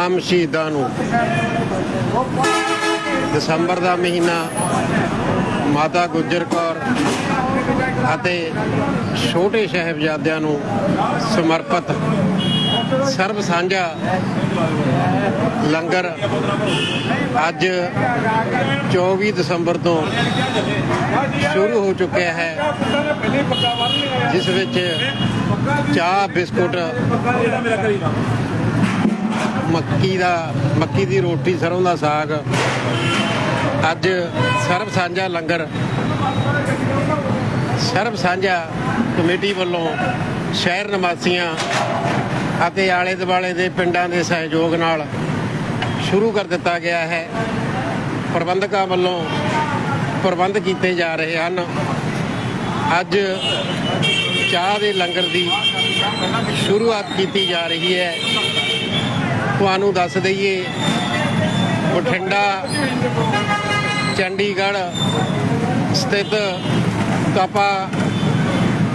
ਤਮਾਮ ਸ਼ਹੀਦਾਂ ਨੂੰ। ਦਸੰਬਰ ਦਾ ਮਹੀਨਾ ਮਾਤਾ ਗੁਜਰ ਕੌਰ ਅਤੇ ਛੋਟੇ ਸਾਹਿਬਜ਼ਾਦਿਆਂ ਨੂੰ ਸਮਰਪਿਤ ਸਰਬ ਸਾਂਝਾ ਲੰਗਰ ਅੱਜ 24 ਦਸੰਬਰ ਤੋਂ ਸ਼ੁਰੂ ਹੋ ਚੁੱਕਿਆ ਹੈ, ਜਿਸ ਵਿੱਚ ਚਾਹ, ਬਿਸਕੁਟ ਮੱਕੀ ਦਾ, ਮੱਕੀ ਦੀ ਰੋਟੀ ਸਰੋਂ ਦਾ ਸਾਗ। ਅੱਜ ਸਰਬ ਸਾਂਝਾ ਲੰਗਰ। ਸਰਬ ਸਾਂਝਾ ਕਮੇਟੀ ਵੱਲੋਂ ਸ਼ਹਿਰ ਨਿਵਾਸੀਆਂ ਅਤੇ ਆਲੇ ਦੁਆਲੇ ਦੇ ਪਿੰਡਾਂ ਦੇ ਸਹਿਯੋਗ ਨਾਲ ਸ਼ੁਰੂ ਕਰ ਦਿੱਤਾ ਗਿਆ ਹੈ। ਪ੍ਰਬੰਧਕਾਂ ਵੱਲੋਂ ਪ੍ਰਬੰਧ ਕੀਤੇ ਜਾ ਰਹੇ ਹਨ। ਅੱਜ ਚਾਹ ਦੇ ਲੰਗਰ ਦੀ ਸ਼ੁਰੂਆਤ ਕੀਤੀ ਜਾ ਰਹੀ ਹੈ। ਤੁਹਾਨੂੰ ਦੱਸ ਦਈਏ। ਬਠਿੰਡਾ, ਚੰਡੀਗੜ੍ਹ ਸਥਿਤ ਕਪਾ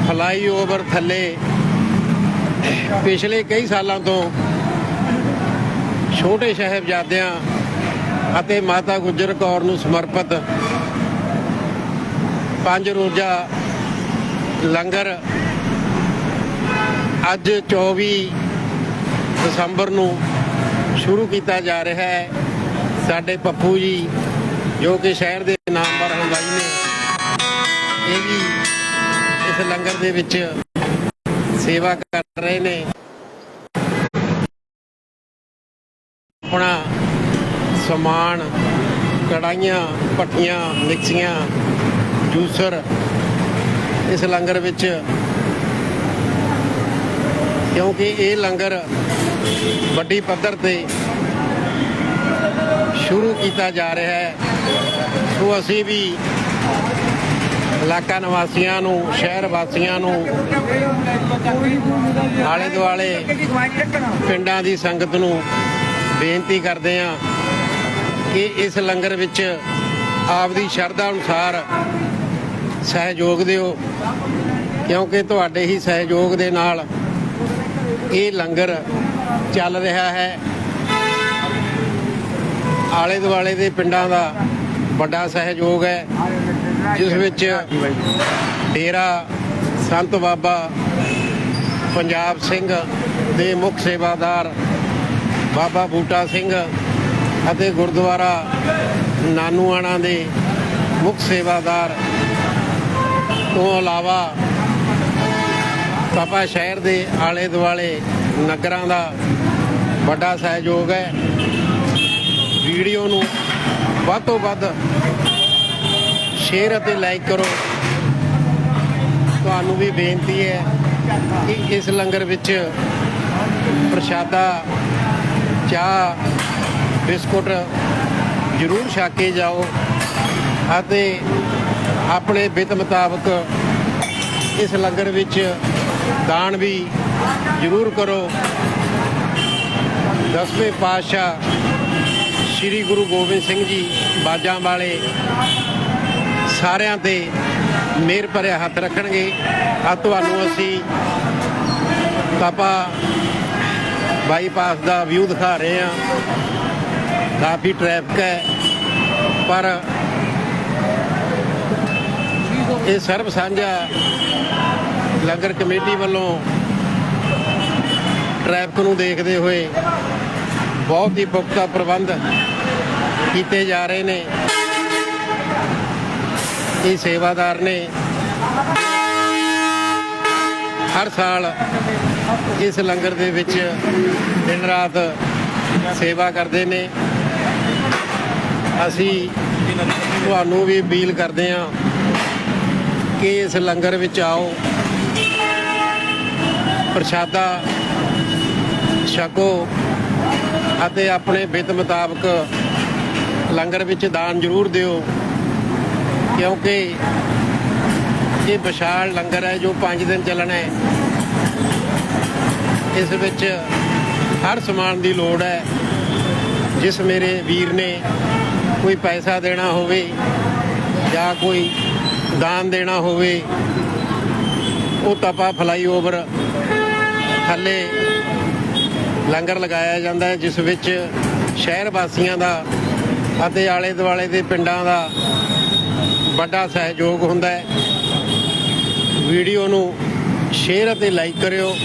ਫਲਾਈਓਵਰ ਥੱਲੇ ਪਿਛਲੇ ਕਈ ਸਾਲਾਂ ਤੋਂ ਛੋਟੇ ਸਾਹਿਬਜ਼ਾਦਿਆਂ ਅਤੇ ਮਾਤਾ ਗੁਜਰ ਕੌਰ ਨੂੰ ਸਮਰਪਿਤ ਪੰਜ ਰੋਜ਼ਾ ਲੰਗਰ ਅੱਜ 24 ਦਸੰਬਰ ਨੂੰ ਸ਼ੁਰੂ ਕੀਤਾ ਜਾ ਰਿਹਾ ਹੈ। ਸਾਡੇ ਪੱਪੂ ਜੀ, ਜੋ ਕਿ ਸ਼ਹਿਰ ਦੇ ਨਾਮਵਰ ਹਲਵਾਈ ਨੇ, ਇਹ ਵੀ ਇਸ ਲੰਗਰ ਦੇ ਵਿੱਚ ਸੇਵਾ ਕਰ ਰਹੇ ਨੇ। ਆਪਣਾ ਸਮਾਨ ਕੜਾਈਆਂ ਭੱਠੀਆਂ, ਮਿਕਸੀਆਂ, ਜੂਸਰ ਇਸ ਲੰਗਰ ਵਿੱਚ ਕਿਉਂਕਿ ਇਹ ਲੰਗਰ ਵੱਡੀ ਪੱਧਰ ਤੇ ਸ਼ੁਰੂ ਕੀਤਾ ਜਾ ਰਿਹਾ ਹੈ। ਸੋ ਅਸੀਂ ਵੀ ਇਲਾਕਾ ਨਿਵਾਸੀਆਂ ਨੂੰ, ਸ਼ਹਿਰ ਵਾਸੀਆਂ ਨੂੰ, ਆਲੇ ਦੁਆਲੇ ਪਿੰਡਾਂ ਦੀ ਸੰਗਤ ਨੂੰ ਬੇਨਤੀ ਕਰਦੇ ਹਾਂ ਕਿ ਇਸ ਲੰਗਰ ਵਿੱਚ ਆਪਦੀ ਸ਼ਰਧਾ ਅਨੁਸਾਰ ਸਹਿਯੋਗ ਦਿਓ, ਕਿਉਂਕਿ ਤੁਹਾਡੇ ਹੀ ਸਹਿਯੋਗ ਦੇ ਨਾਲ ਇਹ ਲੰਗਰ ਚੱਲ ਰਿਹਾ ਹੈ। ਆਲੇ ਦੁਆਲੇ ਦੇ ਪਿੰਡਾਂ ਦਾ ਵੱਡਾ ਸਹਿਯੋਗ ਹੈ, ਜਿਸ ਵਿੱਚ ਡੇਰਾ ਸੰਤ ਬਾਬਾ ਪੰਜਾਬ ਸਿੰਘ ਦੇ ਮੁੱਖ ਸੇਵਾਦਾਰ ਬਾਬਾ ਬੂਟਾ ਸਿੰਘ ਅਤੇ ਗੁਰਦੁਆਰਾ ਨਾਨੂਆਣਾ ਦੇ ਮੁੱਖ ਸੇਵਾਦਾਰ ਤੋਂ ਇਲਾਵਾ ਤਪਾ ਸ਼ਹਿਰ ਦੇ ਆਲੇ ਦੁਆਲੇ ਨਗਰਾਂ ਦਾ ਵੱਡਾ ਸਹਿਯੋਗ ਹੈ। ਵੀਡੀਓ ਨੂੰ ਵੱਧ ਤੋਂ ਵੱਧ ਸ਼ੇਅਰ ਅਤੇ ਲਾਈਕ ਕਰੋ। ਤੁਹਾਨੂੰ ਵੀ ਬੇਨਤੀ ਹੈ ਕਿ ਇਸ ਲੰਗਰ ਵਿੱਚ ਪ੍ਰਸ਼ਾਦਾ, ਚਾਹ, ਬਿਸਕੁਟ ਜ਼ਰੂਰ ਛਕ ਕੇ ਜਾਓ ਅਤੇ ਆਪਣੇ ਬਿੱਤ ਮੁਤਾਬਕ ਇਸ ਲੰਗਰ ਵਿੱਚ ਦਾਨ ਵੀ ਜ਼ਰੂਰ ਕਰੋ। ਦਸਵੇਂ ਪਾਤਸ਼ਾਹ ਸ੍ਰੀ ਗੁਰੂ ਗੋਬਿੰਦ ਸਿੰਘ ਜੀ ਬਾਜਾਂ ਵਾਲੇ ਸਾਰਿਆਂ ਤੇ ਮਿਹਰ ਭਰਿਆ ਹੱਥ ਰੱਖਣਗੇ। ਆ ਤੁਹਾਨੂੰ ਅਸੀਂ ਤਪਾ ਬਾਈਪਾਸ ਦਾ ਵਿਊ ਦਿਖਾ ਰਹੇ ਹਾਂ। ਕਾਫੀ ਟ੍ਰੈਫਿਕ ਹੈ, ਪਰ ਇਹ ਸਰਬ ਸਾਂਝਾ ਲੰਗਰ ਕਮੇਟੀ ਵੱਲੋਂ ਟ੍ਰੈਫਿਕ ਨੂੰ ਦੇਖਦੇ ਹੋਏ ਬਹੁਤ ਹੀ ਪੁਖਤਾ ਪ੍ਰਬੰਧ ਕੀਤੇ ਜਾ ਰਹੇ ਨੇ। ਇਹ ਸੇਵਾਦਾਰ ਨੇ ਹਰ ਸਾਲ ਇਸ ਲੰਗਰ ਦੇ ਵਿੱਚ ਦਿਨ ਰਾਤ ਸੇਵਾ ਕਰਦੇ ਨੇ। ਅਸੀਂ ਤੁਹਾਨੂੰ ਵੀ ਅਪੀਲ ਕਰਦੇ ਹਾਂ ਕਿ ਇਸ ਲੰਗਰ ਵਿੱਚ ਆਓ। ਪ੍ਰਸ਼ਾਦਾ ਛਕੋ ਅਤੇ ਆਪਣੇ ਬਿੱਤ ਮੁਤਾਬਕ ਲੰਗਰ ਵਿੱਚ ਦਾਨ ਜ਼ਰੂਰ ਦਿਓ, ਕਿਉਂਕਿ ਇਹ ਵਿਸ਼ਾਲ ਲੰਗਰ ਹੈ ਜੋ 5 ਦਿਨ ਚੱਲਣਾ ਹੈ। ਇਸ ਵਿੱਚ ਹਰ ਸਮਾਨ ਦੀ ਲੋੜ ਹੈ। ਜਿਸ ਮੇਰੇ ਵੀਰ ਨੇ ਕੋਈ ਪੈਸਾ ਦੇਣਾ ਹੋਵੇ ਜਾਂ ਕੋਈ ਦਾਨ ਦੇਣਾ ਹੋਵੇ, ਉਹ ਤਪਾ ਫਲਾਈਓਵਰ ਥੱਲੇ ਲੰਗਰ ਲਗਾਇਆ ਜਾਂਦਾ ਹੈ, ਜਿਸ ਵਿੱਚ ਸ਼ਹਿਰ ਵਾਸੀਆਂ ਦਾ ਅਤੇ ਆਲੇ ਦੁਆਲੇ ਦੇ ਪਿੰਡਾਂ ਦਾ ਵੱਡਾ ਸਹਿਯੋਗ ਹੁੰਦਾ ਹੈ। ਵੀਡੀਓ ਨੂੰ ਸ਼ੇਅਰ ਅਤੇ ਲਾਈਕ ਕਰਿਓ।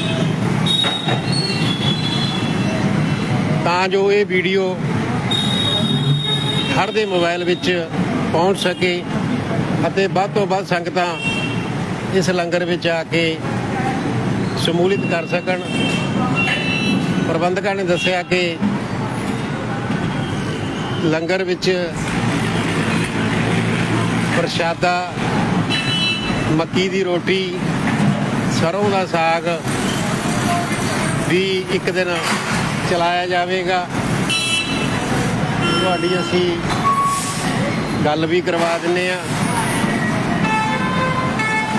ਤਾਂ ਜੋ ਇਹ ਵੀਡੀਓ ਹਰ ਦੇ ਮੋਬਾਈਲ ਵਿੱਚ ਪਹੁੰਚ ਸਕੇ ਅਤੇ ਵੱਧ ਤੋਂ ਵੱਧ ਸੰਗਤਾਂ ਇਸ ਲੰਗਰ ਵਿੱਚ ਆ ਕੇ ਸਮੂਲਿਤ ਕਰ ਸਕਣ। ਪ੍ਰਬੰਧਕਾਂ ਨੇ ਦੱਸਿਆ ਕਿ ਲੰਗਰ ਵਿੱਚ ਪ੍ਰਸ਼ਾਦਾ, ਮੱਕੀ ਦੀ ਰੋਟੀ, ਸਰੋਂ ਦਾ ਸਾਗ ਵੀ ਇੱਕ ਦਿਨ ਚਲਾਇਆ ਜਾਵੇਗਾ। ਤੁਹਾਡੀ ਅਸੀਂ ਗੱਲ ਵੀ ਕਰਵਾ ਦਿੰਨੇ ਆ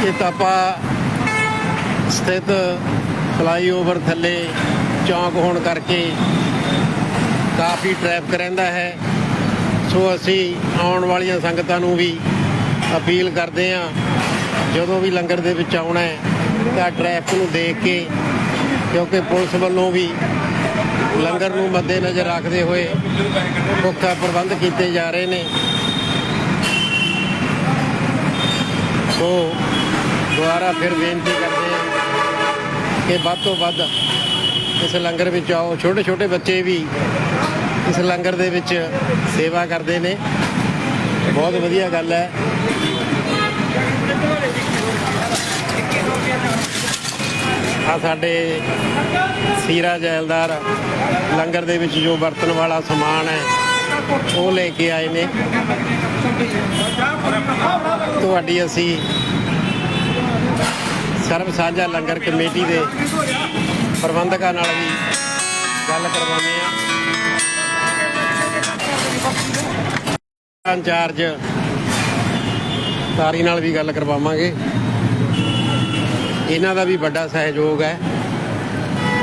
ਇਹ ਤਾਂ ਆਪਾਂ ਸਥਿਤ ਫਲਾਈਓਵਰ ਥੱਲੇ ਚੌਂਕ ਹੋਣ ਕਰਕੇ ਕਾਫੀ ਟ੍ਰੈਫਿਕ ਰਹਿੰਦਾ ਹੈ। ਸੋ ਅਸੀਂ ਆਉਣ ਵਾਲੀਆਂ ਸੰਗਤਾਂ ਨੂੰ ਵੀ ਅਪੀਲ ਕਰਦੇ ਹਾਂ, ਜਦੋਂ ਵੀ ਲੰਗਰ ਦੇ ਵਿੱਚ ਆਉਣਾ ਹੈ, ਤਾਂ ਟ੍ਰੈਫਿਕ ਨੂੰ ਦੇਖ ਕੇ, ਕਿਉਂਕਿ ਪੁਲਿਸ ਵੱਲੋਂ ਵੀ ਲੰਗਰ ਨੂੰ ਮੱਦੇਨਜ਼ਰ ਰੱਖਦੇ ਹੋਏ ਪੁਖਤਾ ਪ੍ਰਬੰਧ ਕੀਤੇ ਜਾ ਰਹੇ ਨੇ। ਸੋ ਦੁਬਾਰਾ ਫਿਰ ਬੇਨਤੀ ਕਰਦੇ ਹਾਂ ਕਿ ਵੱਧ ਤੋਂ ਵੱਧ ਇਸ ਲੰਗਰ ਵਿੱਚ ਆਓ। ਛੋਟੇ ਛੋਟੇ ਬੱਚੇ ਵੀ ਇਸ ਲੰਗਰ ਦੇ ਵਿੱਚ ਸੇਵਾ ਕਰਦੇ ਨੇ। ਬਹੁਤ ਵਧੀਆ ਗੱਲ ਹੈ। ਆ ਸਾਡੇ ਸੀਰਾ ਜੈਲਦਾਰ ਲੰਗਰ ਦੇ ਵਿੱਚ ਜੋ ਵਰਤਣ ਵਾਲਾ ਸਮਾਨ ਹੈ, ਉਹ ਲੈ ਕੇ ਆਏ ਨੇ। ਤੁਹਾਡੀ ਅਸੀਂ ਸਰਬ ਸਾਂਝਾ ਲੰਗਰ ਕਮੇਟੀ ਦੇ ਪ੍ਰਬੰਧਕਾਂ ਨਾਲ ਵੀ ਗੱਲ ਕਰਵਾਉਂਦੇ ਆ ਇੰਚਾਰਜ ਤਾਰੀ ਨਾਲ ਵੀ ਗੱਲ ਕਰਵਾਵਾਂਗੇ। ਇਹਨਾਂ ਦਾ ਵੀ ਵੱਡਾ ਸਹਿਯੋਗ ਹੈ।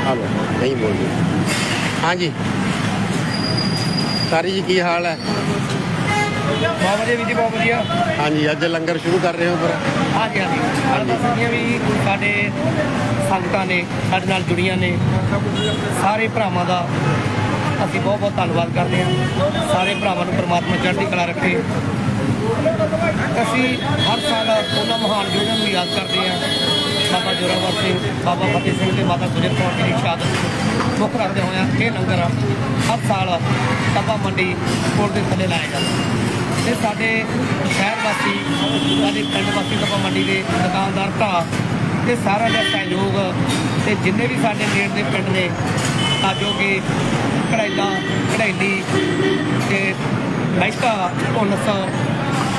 ਹਲੋ ਨਹੀਂ ਬੋਲਦੇ। ਹਾਂਜੀ। ਤਾਰੀ ਜੀ ਕੀ ਹਾਲ ਹੈ? ਬਹੁਤ ਵਧੀਆ ਵੀਰ ਜੀ ਬਹੁਤ ਵਧੀਆ। ਹਾਂਜੀ ਅੱਜ ਲੰਗਰ ਸ਼ੁਰੂ ਕਰ ਰਹੇ ਹੋ ਪਰ ਹਾਂਜੀ ਹਾਂਜੀ। ਹਰ ਦੱਸਦੀਆਂ ਵੀ ਸਾਡੇ ਸੰਗਤਾਂ ਨੇ ਸਾਡੇ ਨਾਲ ਜੁੜੀਆਂ ਨੇ। ਸਾਰੇ ਭਰਾਵਾਂ ਦਾ ਅਸੀਂ ਬਹੁਤ ਬਹੁਤ ਧੰਨਵਾਦ ਕਰਦੇ ਹਾਂ। ਸਾਰੇ ਭਰਾਵਾਂ ਨੂੰ ਪ੍ਰਮਾਤਮਾ ਚੜ੍ਹਦੀ ਕਲਾ ਰੱਖੇ। ਅਸੀਂ ਹਰ ਸਾਲ ਉਹਨਾਂ ਮਹਾਨ ਯੋਧਿਆਂ ਨੂੰ ਯਾਦ ਕਰਦੇ ਹਾਂ। ਬਾਬਾ ਜੋਰਾਵਰ ਸਿੰਘ ਬਾਬਾ ਫਤਿਹ ਸਿੰਘ ਤੇ ਮਾਤਾ ਗੁਜਰ ਕੌਰ ਜੀ ਦੀ ਸ਼ਹਾਦਤ ਨੂੰ ਮੁੱਖ ਰੱਖਦੇ ਹੋਇਆ ਇਹ ਲੰਗਰ ਹਰ ਸਾਲ ਤਪਾ ਮੰਡੀ ਕੋਲ ਦੇ ਥੱਲੇ ਲਾਇਆ ਜਾਂਦਾ। ਤੇ ਸਾਡੇ ਸ਼ਹਿਰ ਵਾਸੀ ਸਾਡੇ ਪਿੰਡ ਵਾਸੀ ਤਪਾ ਮੰਡੀ ਦੇ ਦੁਕਾਨਦਾਰ ਭਰਾ ਤੇ ਸਾਰਾ ਦਾ ਸਹਿਯੋਗ ਤੇ ਜਿੰਨੇ ਵੀ ਸਾਡੇ ਨੇੜ ਦੇ ਪਿੰਡ ਨੇ ਤਾਂ ਜੋ ਕਿ ਕੜਾਈਲਾ ਕੜੈਲੀ ਤੇ ਮਹਿਕਾ ਪੁਨਸ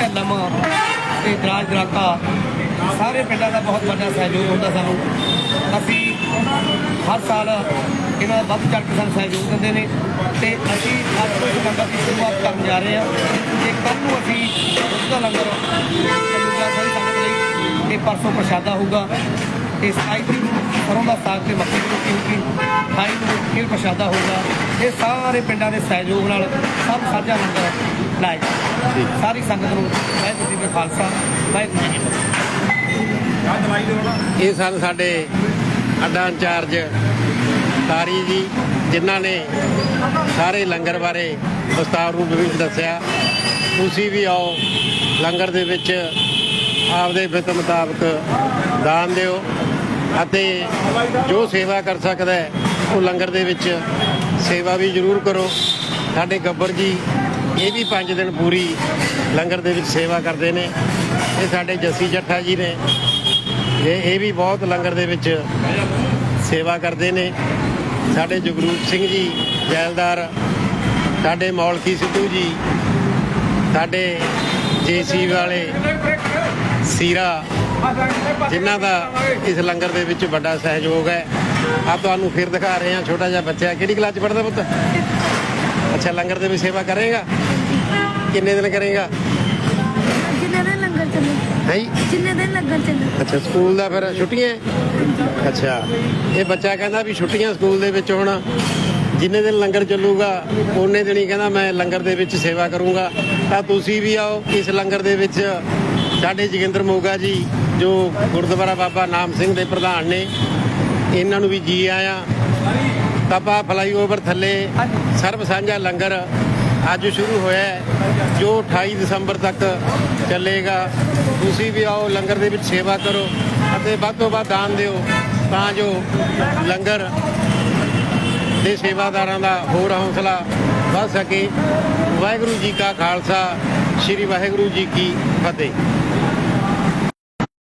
ਢੱਲਮ ਤੇ ਦਰਾਜ ਦਰਾਕਾ ਸਾਰੇ ਪਿੰਡਾਂ ਦਾ ਬਹੁਤ ਵੱਡਾ ਸਹਿਯੋਗ ਹੁੰਦਾ ਸਾਨੂੰ। ਅਸੀਂ ਹਰ ਸਾਲ ਇਹਨਾਂ ਦਾ ਵੱਧ ਚੜ ਕੇ ਸਾਨੂੰ ਸਹਿਯੋਗ ਦਿੰਦੇ ਨੇ ਤੇ ਅਸੀਂ ਅੱਜ ਤੋਂ ਇਸ ਲੰਗਰ ਦੀ ਸ਼ੁਰੂਆਤ ਕਰਨ ਜਾ ਰਹੇ ਹਾਂ। ਤੇ ਕੱਲ੍ਹ ਨੂੰ ਅਸੀਂ ਦੁੱਧ ਦਾ ਲੰਗਰ ਚੱਲੂਗਾ ਸਾਰੀ ਸੰਗਤ ਲਈ ਤੇ ਪਰਸੋਂ ਪ੍ਰਸ਼ਾਦਾ ਹੋਊਗਾ ਤੇ 27 ਤਰੀਕ ਨੂੰ ਸਰੋਂ ਦਾ ਸਾਗ ਤੇ ਮੱਕੀ ਦੀ ਰੋਟੀ ਹੋਊਗੀ 28 ਨੂੰ ਫਿਰ ਪ੍ਰਸ਼ਾਦਾ ਹੋਊਗਾ ਇਹ ਸਾਰੇ ਪਿੰਡਾਂ ਦੇ ਸਹਿਯੋਗ ਨਾਲ ਸਭ ਸਾਂਝਾ ਲੰਗਰ ਲਾਇਆ। ਸਾਰੀ ਸੰਗਤ ਨੂੰ ਵਾਹਿਗੁਰੂ ਜੀ ਦਾ ਖਾਲਸਾ ਵਾਹਿਗੁਰੂ ਜੀ ਕੀ ਫਤਿਹ। ਇਹ ਸਨ ਸਾਡੇ ਅੱਡਾ ਇੰਚਾਰਜ ਤਾਰੀ ਜੀ, ਜਿਨ੍ਹਾਂ ਨੇ ਸਾਰੇ ਲੰਗਰ ਬਾਰੇ ਵਿਸਤਾਰ ਰੂਪ ਵਿੱਚ ਦੱਸਿਆ। ਤੁਸੀਂ ਵੀ ਆਓ, ਲੰਗਰ ਦੇ ਵਿੱਚ ਆਪਦੇ ਬਿੱਤ ਮੁਤਾਬਕ ਦਾਨ ਦਿਓ ਅਤੇ ਜੋ ਸੇਵਾ ਕਰ ਸਕਦਾ ਹੈ, ਉਹ ਲੰਗਰ ਦੇ ਵਿੱਚ ਸੇਵਾ ਵੀ ਜ਼ਰੂਰ ਕਰੋ। ਸਾਡੇ ਗੱਬਰ ਜੀ, ਇਹ ਵੀ 5 ਦਿਨ ਪੂਰੀ ਲੰਗਰ ਦੇ ਵਿੱਚ ਸੇਵਾ ਕਰਦੇ ਨੇ। ਇਹ ਸਾਡੇ ਜੱਸੀ ਜੱਠਾ ਜੀ ਨੇ ਇਹ ਇਹ ਵੀ ਬਹੁਤ ਲੰਗਰ ਦੇ ਵਿੱਚ ਸੇਵਾ ਕਰਦੇ ਨੇ। ਸਾਡੇ ਜਗਰੂਪ ਸਿੰਘ ਜੀ, ਜੈਲਦਾਰ, ਸਾਡੇ ਮੌਲਕੀ ਸਿੱਧੂ ਜੀ, ਸਾਡੇ ਜੇਸੀ ਵਾਲੇ ਸੀਰਾ, ਜਿਨ੍ਹਾਂ ਦਾ ਇਸ ਲੰਗਰ ਦੇ ਵਿੱਚ ਵੱਡਾ ਸਹਿਯੋਗ ਹੈ। ਆ ਤੁਹਾਨੂੰ ਫਿਰ ਦਿਖਾ ਰਹੇ ਹਾਂ ਛੋਟਾ ਜਿਹਾ ਬੱਚਾ। ਕਿਹੜੀ ਕਲਾਸ ਚ ਪੜਦਾ ਪੁੱਤ? ਅੱਛਾ, ਲੰਗਰ ਦੇ ਵਿੱਚ ਸੇਵਾ ਕਰੇਗਾ? ਕਿੰਨੇ ਦਿਨ ਕਰੇਗਾ? ਹੈ ਜਿੰਨੇ ਦਿਨ ਲੰਗਰ ਚੱਲੇ। ਅੱਛਾ ਸਕੂਲ ਦਾ ਫਿਰ ਛੁੱਟੀਆਂ ਹੈ? ਅੱਛਾ ਇਹ ਬੱਚਾ ਕਹਿੰਦਾ ਵੀ ਛੁੱਟੀਆਂ ਸਕੂਲ ਦੇ ਵਿੱਚ ਹੁਣ ਜਿੰਨੇ ਦਿਨ ਲੰਗਰ ਚੱਲੂਗਾ ਉਹਨੇ ਦਿਨ ਹੀ ਕਹਿੰਦਾ ਮੈਂ ਲੰਗਰ ਦੇ ਵਿੱਚ ਸੇਵਾ ਕਰੂੰਗਾ। ਤਾਂ ਤੁਸੀਂ ਵੀ ਆਓ ਇਸ ਲੰਗਰ ਦੇ ਵਿੱਚ। ਸਾਡੇ ਜੋਗਿੰਦਰ ਮੋਗਾ ਜੀ ਜੋ ਗੁਰਦੁਆਰਾ ਬਾਬਾ ਨਾਮ ਸਿੰਘ ਦੇ ਪ੍ਰਧਾਨ ਨੇ ਇਹਨਾਂ ਨੂੰ ਵੀ ਜੀ ਆਇਆਂ। ਤਪਾ ਫਲਾਈਓਵਰ ਥੱਲੇ। ਸਰਬ ਸਾਂਝਾ ਲੰਗਰ ਅੱਜ ਸ਼ੁਰੂ ਹੋਇਆ ਹੈ, 28 ਦਸੰਬਰ ਤੱਕ ਚੱਲੇਗਾ। ਤੁਸੀਂ ਵੀ ਆਓ, ਲੰਗਰ ਦੇ ਵਿੱਚ ਸੇਵਾ ਕਰੋ ਅਤੇ ਵੱਧ ਤੋਂ ਵੱਧ ਦਾਨ ਦਿਓ ਤਾਂ ਜੋ ਲੰਗਰ ਦੇ ਸੇਵਾਦਾਰਾਂ ਦਾ ਹੋਰ ਹੌਸਲਾ ਵੱਧ ਸਕੇ। ਵਾਹਿਗੁਰੂ ਜੀ ਕਾ ਖਾਲਸਾ, ਸ੍ਰੀ ਵਾਹਿਗੁਰੂ ਜੀ ਕੀ ਫਤਿਹ।